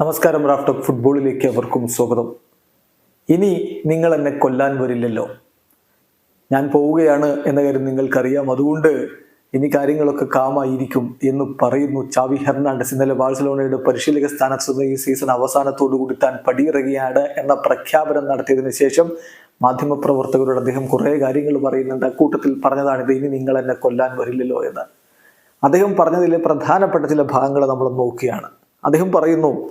നമസ്കാരം റാഫ്റ്റോക്ക് ഫുട്ബോളിലേക്ക് അവർക്കും സ്വാഗതം. ഇനി നിങ്ങൾ എന്നെ കൊല്ലാൻ വരില്ലല്ലോ. ഞാൻ പോവുകയാണ് എന്ന കാര്യം നിങ്ങൾക്കറിയാം. അതുകൊണ്ട് ഇനി കാര്യങ്ങളൊക്കെ കാമായിരിക്കും എന്ന് പറയുന്നു ചാവി ഹെർണാണ്ടസ്. ഇന്നലെ ബാഴ്സലോണയുടെ പരിശീലക സ്ഥാനത്ത് ഈ സീസൺ അവസാനത്തോടുകൂടി താൻ പടിയിറങ്ങിയാണ് എന്ന പ്രഖ്യാപനം നടത്തിയതിനു ശേഷം മാധ്യമപ്രവർത്തകരോട് അദ്ദേഹം കുറേ കാര്യങ്ങൾ പറയുന്നുണ്ട്. അക്കൂട്ടത്തിൽ പറഞ്ഞതാണിത് ഇനി നിങ്ങൾ എന്നെ കൊല്ലാൻ വരില്ലല്ലോ എന്ന്. അദ്ദേഹം പറഞ്ഞതിലെ പ്രധാനപ്പെട്ട ചില ഭാഗങ്ങൾ നമ്മൾ നോക്കുകയാണ്. അദ്ദേഹം പറയുന്നു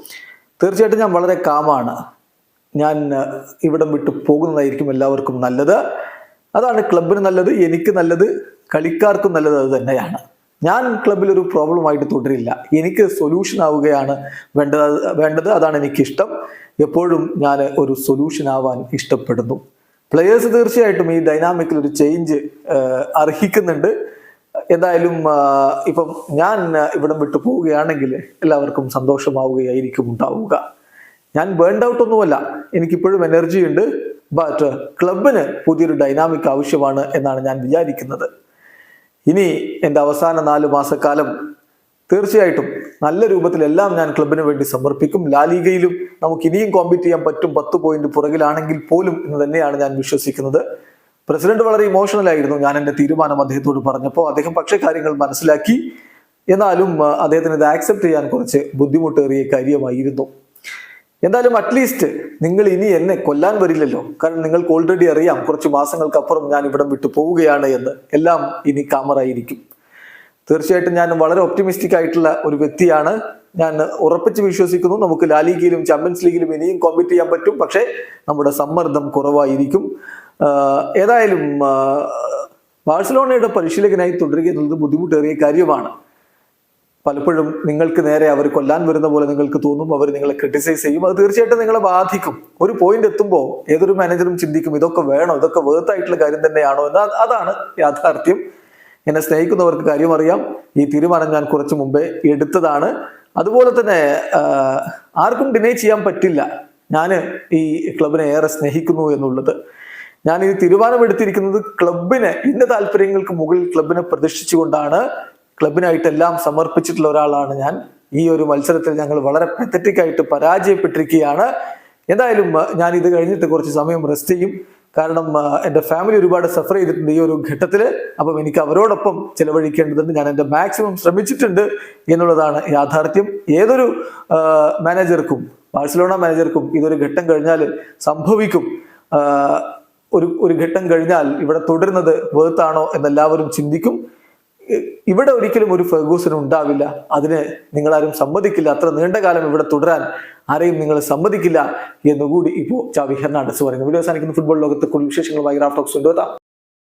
തീർച്ചയായിട്ടും ഞാൻ വളരെ കാമാണ്. ഞാൻ ഇവിടം വിട്ടു പോകുന്നതായിരിക്കും എല്ലാവർക്കും നല്ലത്. അതാണ് ക്ലബിന് നല്ലത് എനിക്ക് നല്ലത് കളിക്കാർക്കും നല്ലത് അത് തന്നെയാണ്. ഞാൻ ക്ലബിൽ ഒരു പ്രോബ്ലമായിട്ട് തുടരില്ല. എനിക്ക് സൊല്യൂഷൻ ആവുകയാണ് വേണ്ടത് വേണ്ടത് അതാണ് എനിക്കിഷ്ടം. എപ്പോഴും ഞാൻ ഒരു സൊല്യൂഷൻ ആവാൻ ഇഷ്ടപ്പെടുന്നു. പ്ലെയേഴ്സ് തീർച്ചയായിട്ടും ഈ ഡൈനാമിക്കിൽ ഒരു ചേഞ്ച് അർഹിക്കുന്നുണ്ട്. എന്തായാലും ഇപ്പം ഞാൻ ഇവിടം വിട്ടു പോവുകയാണെങ്കിൽ എല്ലാവർക്കും സന്തോഷമാവുകയായിരിക്കും ഉണ്ടാവുക ഞാൻ ബേൺഡ് ഔട്ട് ഒന്നുമല്ല. എനിക്കിപ്പോഴും എനർജി ഉണ്ട്. ബട്ട് ക്ലബിന് പുതിയൊരു ഡൈനാമിക് ആവശ്യമാണ് എന്നാണ് ഞാൻ വിചാരിക്കുന്നത്. ഇനി എന്റെ അവസാന നാല് മാസക്കാലം തീർച്ചയായിട്ടും നല്ല രൂപത്തിലെല്ലാം ഞാൻ ക്ലബിന് വേണ്ടി സമർപ്പിക്കും. ലാലിഗയിലും നമുക്ക് ഇനിയും കോമ്പീറ്റ് ചെയ്യാൻ പറ്റും. പത്ത് പോയിന്റ് പുറകിലാണെങ്കിൽ പോലും എന്ന് തന്നെയാണ് ഞാൻ വിശ്വസിക്കുന്നത്. പ്രസിഡന്റ് വളരെ ഇമോഷണൽ ആയിരുന്നു. ഞാൻ എന്റെ തീരുമാനം അദ്ദേഹത്തോട് പറഞ്ഞപ്പോൾ അദ്ദേഹം പക്ഷേ കാര്യങ്ങൾ മനസ്സിലാക്കി. എന്നാലും അദ്ദേഹത്തിന് ഇത് ആക്സെപ്റ്റ് ചെയ്യാൻ കുറച്ച് ബുദ്ധിമുട്ടേറിയ കാര്യമായിരുന്നു. എന്തായാലും അറ്റ്ലീസ്റ്റ് നിങ്ങൾ ഇനി എന്നെ കൊല്ലാൻ വരില്ലല്ലോ. കാരണം നിങ്ങൾക്ക് ഓൾറെഡി അറിയാം കുറച്ച് മാസങ്ങൾക്കപ്പുറം ഞാൻ ഇവിടം വിട്ടു പോവുകയാണ് എന്ന്. എല്ലാം ഇനി കാമറായിരിക്കും. തീർച്ചയായിട്ടും ഞാൻ വളരെ ഒപ്റ്റിമിസ്റ്റിക് ആയിട്ടുള്ള ഒരു വ്യക്തിയാണ്. ഞാൻ ഉറപ്പിച്ച് വിശ്വസിക്കുന്നു നമുക്ക് ലാലിഗയിലും ചാമ്പ്യൻസ് ലീഗിലും ഇനിയും കോമ്പീറ്റ് ചെയ്യാൻ പറ്റും. പക്ഷേ നമ്മുടെ സമ്മർദ്ദം കുറവായിരിക്കും. ഏതായാലും ബാഴ്സലോണയുടെ പരിശീലകനായി തുടരുക എന്നുള്ളത് ബുദ്ധിമുട്ടേറിയ കാര്യമാണ്. പലപ്പോഴും നിങ്ങൾക്ക് നേരെ അവർ കൊല്ലാൻ വരുന്ന പോലെ നിങ്ങൾക്ക് തോന്നും അവർ നിങ്ങളെ ക്രിട്ടിസൈസ് ചെയ്യും. അത് തീർച്ചയായിട്ടും നിങ്ങളെ ബാധിക്കും. ഒരു പോയിന്റ് എത്തുമ്പോൾ ഏതൊരു മാനേജറും ചിന്തിക്കും ഇതൊക്കെ വേണോ? ഇതൊക്കെ വേർത്തായിട്ടുള്ള കാര്യം തന്നെയാണോ? എന്ന് അതാണ് യാഥാർത്ഥ്യം. എന്നെ സ്നേഹിക്കുന്നവർക്ക് കാര്യം അറിയാം. ഈ തീരുമാനം ഞാൻ കുറച്ച് മുമ്പേ എടുത്തതാണ്. അതുപോലെ തന്നെ ആർക്കും ഡിനൈ ചെയ്യാൻ പറ്റില്ല. ഞാൻ ഈ ക്ലബിനെ ഏറെ സ്നേഹിക്കുന്നു എന്നുള്ളത്. ഞാൻ ഈ തീരുമാനമെടുത്തിരിക്കുന്നത് ക്ലബിന് ഇന്ന താല്പര്യങ്ങൾക്ക് മുകളിൽ ക്ലബിനെ പ്രതിഷ്ഠിച്ചുകൊണ്ടാണ്. ക്ലബിനായിട്ടെല്ലാം സമർപ്പിച്ചിട്ടുള്ള ഒരാളാണ് ഞാൻ. ഈ ഒരു മത്സരത്തിൽ ഞങ്ങൾ വളരെ പെത്തറ്റിക്കായിട്ട് പരാജയപ്പെട്ടിരിക്കുകയാണ്. എന്തായാലും ഞാൻ ഇത് കഴിഞ്ഞിട്ട് കുറച്ച് സമയം റെസ്റ്റ് ചെയ്യും. കാരണം എന്റെ ഫാമിലി ഒരുപാട് സഫർ ചെയ്തിട്ടുണ്ട് ഈ ഒരു ഘട്ടത്തിൽ അപ്പം എനിക്ക് അവരോടൊപ്പം ചിലവഴിക്കേണ്ടതുണ്ട്. ഞാൻ എന്റെ മാക്സിമം ശ്രമിച്ചിട്ടുണ്ട് എന്നുള്ളതാണ് യാഥാർത്ഥ്യം. ഏതൊരു മാനേജർക്കും ബാഴ്സലോണ മാനേജർക്കും ഇതൊരു ഘട്ടം കഴിഞ്ഞാൽ സംഭവിക്കും. ഒരു ഒരു ഘട്ടം കഴിഞ്ഞാൽ ഇവിടെ തുടരുന്നത് വേർത്താണോ എന്നെല്ലാവരും ചിന്തിക്കും. ഇവിടെ ഒരിക്കലും ഒരു ഫെർഗൂസൻ ഉണ്ടാവില്ല. അതിന് നിങ്ങളാരും സമ്മതിക്കില്ല. അത്ര നീണ്ട കാലം ഇവിടെ തുടരാൻ ആരെയും നിങ്ങൾ സമ്മതിക്കില്ല എന്നുകൂടി ഇപ്പോൾ ചാവി ഹെർണാണ്ടസ് പറയുന്നു. വീഡിയോ സാധിക്കുന്ന ഫുട്ബോൾ ലോകത്തെ കൂടുതൽ വിശേഷങ്ങളുമായി റാഫ്റ്റോക്സ് കൊണ്ടുവരാം.